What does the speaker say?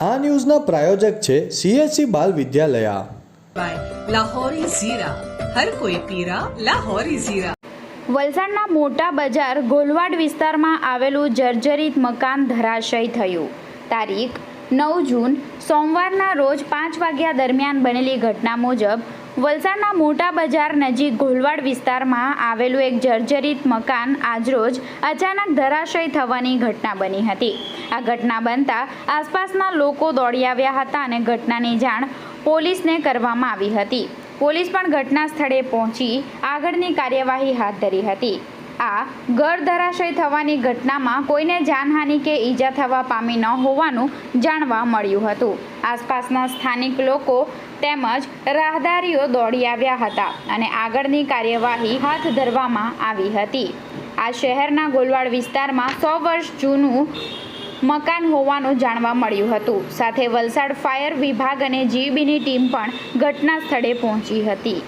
આ ન્યૂઝના પ્રાયોજક છે સીએસસી બાલ વિદ્યાલયા. લાહોરી ઝીરા. હર કોઈ પીરા લાહોરી ઝીરા. વલસાડના મોટા બજાર ગોલવાડ વિસ્તારમાં આવેલું જર્જરિત મકાન ધરાશય થયું. તારીખ નવ જૂન સોમવારના રોજ પાંચ વાગ્યા દરમિયાન બનેલી ઘટના મુજબ વલસાડના મોટા બજાર નજીક ઘોલવાડ વિસ્તારમાં આવેલું એક જર્જરિત મકાન આજરોજ અચાનક ધરાશય થવાની ઘટના બની હતી. આ ઘટના બનતા આસપાસના લોકો દોડી આવ્યા હતા અને ઘટનાની જાણ પોલીસને કરવામાં આવી હતી. પોલીસ પણ ઘટના સ્થળે પહોંચી આગળની કાર્યવાહી હાથ ધરી હતી. આ ઘર ધરાશય થવાની ઘટનામાં કોઈને જાનહાનિ કે ઈજા થવા પામી ન હોવાનું જાણવા મળ્યું હતું. આસપાસના સ્થાનિક લોકો તેમજ રાહદારીઓ દોડી આવ્યા હતા અને આગળની કાર્યવાહી હાથ ધરવામાં આવી હતી. આ શહેરના ગોલવાડ વિસ્તારમાં સો વર્ષ જૂનું મકાન હોવાનું જાણવા મળ્યું હતું. સાથે વલસાડ ફાયર વિભાગ અને જીબીની ટીમ પણ ઘટના સ્થળે પહોંચી હતી.